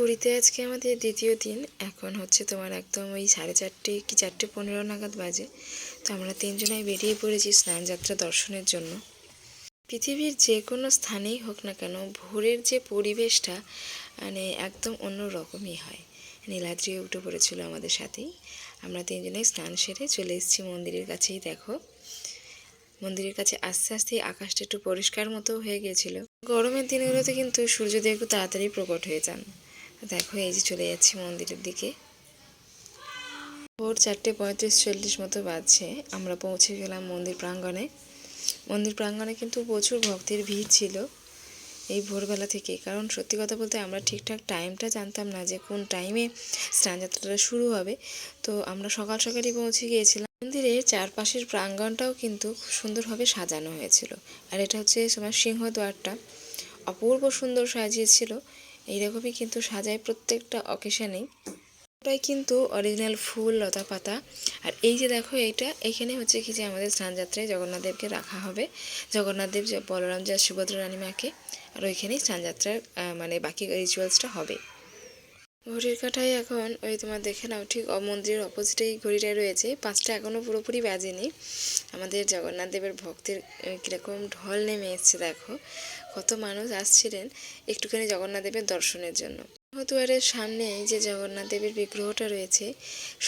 পুরীতে আজকে আমাদের দ্বিতীয় দিন। এখন হচ্ছে তোমার একদম ওই সাড়ে চারটে কি চারটে পনেরো নাগাদ বাজে। তো আমরা তিনজনাই বেরিয়ে পড়েছি স্নানযাত্রা দর্শনের জন্য। পৃথিবীর যে কোনো স্থানেই হোক না কেন, ভোরের যে পরিবেশটা মানে একদম অন্য রকমই হয়। নীলাদ্রিও উঠে পড়েছিল আমাদের সাথেই। আমরা তিনজনেই স্নান সেরে চলে এসেছি মন্দিরের কাছেই, দেখো। মন্দিরের কাছে আস্তে আস্তে আকাশটা একটু পরিষ্কার মতো হয়ে গিয়েছিল। গরমের দিনগুলোতে কিন্তু সূর্যদেব একটু তাড়াতাড়ি প্রকট হয়ে যান। দেখো, এই যে চলে যাচ্ছি মন্দিরের দিকে। ভোর চারটে পঁয়ত্রিশ চল্লিশ মতো বাজছে। আমরা পৌঁছে গেলাম মন্দির প্রাঙ্গণে। মন্দির প্রাঙ্গণে কিন্তু প্রচুর ভক্তের ভিড় ছিল এই ভোরবেলা থেকে। কারণ সত্যি কথা বলতে আমরা ঠিকঠাক টাইমটা জানতাম না যে কোন টাইমে স্নানযাত্রাটা শুরু হবে। তো আমরা সকাল সকালই পৌঁছে গিয়েছিলাম। মন্দিরের চারপাশের প্রাঙ্গণটাও কিন্তু সুন্দরভাবে সাজানো হয়েছিল। আর এটা হচ্ছে তোমার সিংহদ্বারটা অপূর্ব সুন্দর সাজিয়েছিল। এইরকমই কিন্তু সাজায় প্রত্যেকটা অকেশনেই ওটাই কিন্তু অরিজিনাল ফুল, লতা পাতা। আর এই যে দেখো, এইটা এখানে হচ্ছে কি যে আমাদের স্নানযাত্রায় জগন্নাথদেবকে রাখা হবে। জগন্নাথদেব যে বলরাম, যা সুভদ্রা রানীমাকে। আর ওইখানেই স্নানযাত্রার মানে বাকি রিচুয়ালসটা হবে। ঘড়ির কাঁটায় এখন, ওই তোমার দেখে নাও, ঠিক মন্দিরের অপোজিটেই ঘড়িটায় রয়েছে। পাঁচটা এখনও পুরোপুরি বাজেনি। আমাদের জগন্নাথ দেবের ভক্তের কীরকম ঢল নেমে এসছে, দেখো। কত মানুষ আসছিলেন একটুখানি জগন্নাথ দেবের দর্শনের জন্য। দুয়ারের সামনে যে জগন্নাথ দেবের বিগ্রহটা রয়েছে,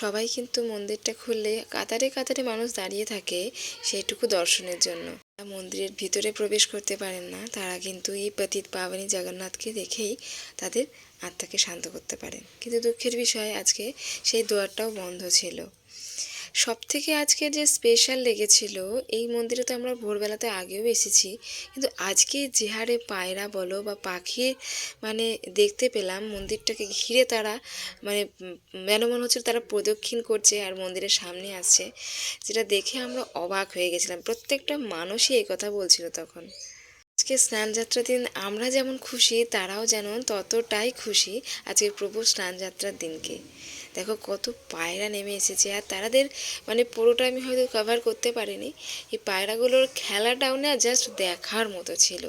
সবাই কিন্তু মন্দিরটা খুললে কাতারে কাতারে মানুষ দাঁড়িয়ে থাকে সেইটুকু দর্শনের জন্য। মন্দিরের ভিতরে প্রবেশ করতে পারেন না, তারা কিন্তু এই পতিত পাবনী জগন্নাথকে দেখেই তাদের আত্মাকে শান্ত করতে পারেন। কিন্তু দুঃখের বিষয়, আজকে সেই দোয়ারটাও বন্ধ ছিল। সব থেকে আজকে যে স্পেশাল লেগেছিল এই মন্দিরে তো আমরা ভোরবেলাতে আগেও এসেছি কিন্তু আজকে যে হারে পায়রা বলো বা পাখি মানে দেখতে পেলাম মন্দিরটাকে ঘিরে তারা মানে উম, যেন মনে হচ্ছে তারা প্রদক্ষিণ করছে আর মন্দিরের সামনে আসছে যেটা দেখে আমরা অবাক হয়ে গেছিলাম। প্রত্যেকটা মানুষই এই কথা বলছিল তখন। আজকে স্নানযাত্রার দিন আমরা যেমন খুশি তারাও যেন ততটাই খুশি আজকে প্রভু স্নানযাত্রার দিনকে। দেখো কত পায়রা নেমে এসেছে। আর তারাদের মানে পুরোটা আমি হয়তো কভার করতে পারিনি। এই পায়রাগুলোর খেলাটাও না জাস্ট দেখার মতো ছিল।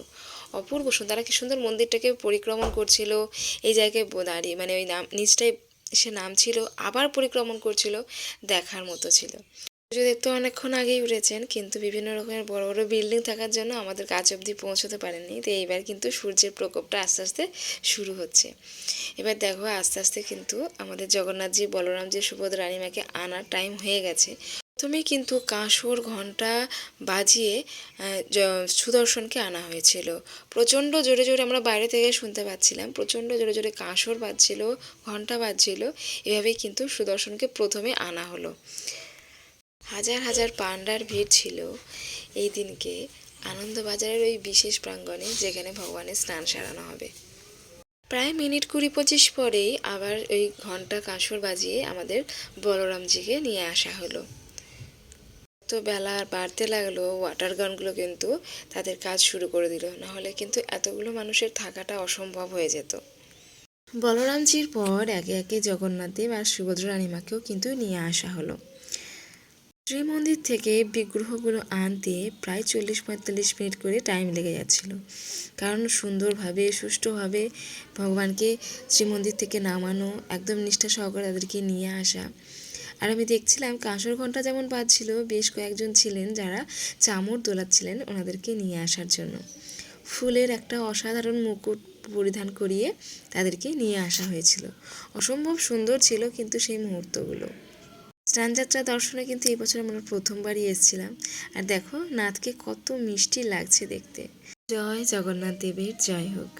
অপূর্ব সুন্দর। তারা কি সুন্দর মন্দিরটাকে পরিক্রমণ করছিল। এই জায়গায় দাঁড়িয়ে মানে ওই নাম নিচটায় সে নাম ছিল আবার পরিক্রমণ করছিল। দেখার মতো ছিল। সূর্যদেব তো অনেকক্ষণ আগেই উঠেছেন কিন্তু বিভিন্ন রকমের বড় বড় বিল্ডিং থাকার জন্য আমাদের কাছ অবধি পৌঁছতে পারেনি তো এইবার কিন্তু সূর্যের প্রকোপটা আস্তে আস্তে শুরু হচ্ছে। এবার দেখো, আস্তে আস্তে কিন্তু আমাদের জগন্নাথজি, বলরামজি, সুবোধ রানীমাকে আনার টাইম হয়ে গেছে। প্রথমে কিন্তু কাঁসর ঘণ্টা বাজিয়ে সুদর্শনকে আনা হয়েছিল। প্রচণ্ড জোরে জোরে আমরা বাইরে থেকে শুনতে পাচ্ছিলাম, প্রচণ্ড জোরে জোরে কাঁসর বাজছিল ঘণ্টা বাজছিল। এভাবেই কিন্তু সুদর্শনকে প্রথমে আনা হলো। হাজার হাজার পান্ডার ভিড় ছিল এই দিনকে আনন্দবাজারের ওই বিশেষ প্রাঙ্গণে যেখানে ভগবানের স্নান সারানো হবে। প্রায় মিনিট কুড়ি পঁচিশ পরেই আবার ওই ঘণ্টা কাঁসর বাজিয়ে আমাদের বলরামজিকে নিয়ে আসা হলো। তো বেলা বাড়তে লাগল ওয়াটার গানগুলো কিন্তু তাদের কাজ শুরু করে দিল, নাহলে কিন্তু এতগুলো মানুষের থাকাটা অসম্ভব হয়ে যেত। বলরামজির পর একে একে জগন্নাথদেব আর সুভদ্রা রানীমাকেও কিন্তু নিয়ে আসা হলো। শ্রীমন্দির থেকে বিগ্রহগুলো আনতে প্রায় চল্লিশ পঁয়তাল্লিশ মিনিট করে টাইম লেগে যাচ্ছিল। কারণ সুন্দরভাবে, সুষ্ঠুভাবে ভগবানকে শ্রীমন্দির থেকে নামানো, একদম নিষ্ঠা সহকারে তাদেরকে নিয়ে আসা। আর আমি দেখছিলাম কাঁসর ঘণ্টা যেমন বাজছিল, বেশ কয়েকজন ছিলেন যারা চামর দোলাচ্ছিলেন ওনাদেরকে নিয়ে আসার জন্য। ফুলের একটা অসাধারণ মুকুট পরিধান করিয়ে তাদেরকে নিয়ে আসা হয়েছিল। অসম্ভব সুন্দর ছিল কিন্তু সেই মুহূর্তগুলো। স্নানযাত্রা দর্শনে কিন্তু এই বছর আমরা প্রথমবারই এসেছিলাম। আর দেখো, নাথকে কত মিষ্টি লাগছে দেখতে। জয় জগন্নাথ দেবের, জয় হোক।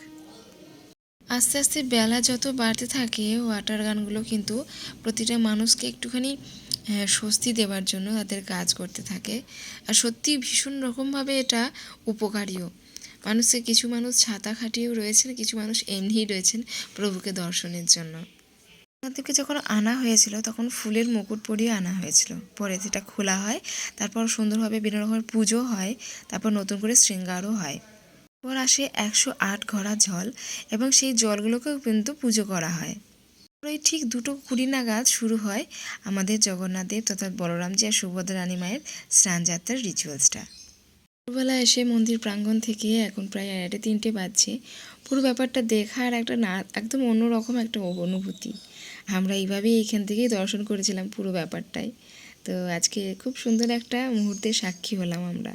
আস্তে আস্তে বেলা যত বাড়তে থাকে, ওয়াটার গানগুলো কিন্তু প্রতিটা মানুষকে একটুখানি স্বস্তি দেওয়ার জন্য তাদের কাজ করতে থাকে। আর সত্যি ভীষণ রকমভাবে এটা উপকারীও। মানুষকে কিছু মানুষ ছাতা খাটিয়েও রয়েছেন, কিছু মানুষ এমনিই রয়েছেন প্রভুকে দর্শনের জন্য। জগন্নাথদেবকে যখন আনা হয়েছিল, তখন ফুলের মুকুট পরিয়ে আনা হয়েছিল। পরে সেটা খোলা হয়, তারপর সুন্দরভাবে বিভিন্ন রকমের পুজো হয়, তারপর নতুন করে শৃঙ্গারও হয়। পর আসে একশো আট ঘড়া জল এবং সেই জলগুলোকেও কিন্তু পুজো করা হয়। ওই ঠিক দুটো কুড়ি নাগাদ শুরু হয় আমাদের জগন্নাথ দেব তথা বলরামজি আর সুভদ্রা রানী মায়ের স্নানযাত্রার রিচুয়ালসটা ভোরবেলা এসে মন্দির প্রাঙ্গণ থেকে এখন প্রায় আড়াইটে, তিনটে বাজছে। পুরো ব্যাপারটা দেখার একটা না, একদম অন্যরকম একটা অনুভূতি। আমরা এইভাবেই এইখান থেকেই দর্শন করেছিলাম পুরো ব্যাপারটাই। তো আজকে খুব সুন্দর একটা মুহূর্তে সাক্ষী হলাম আমরা।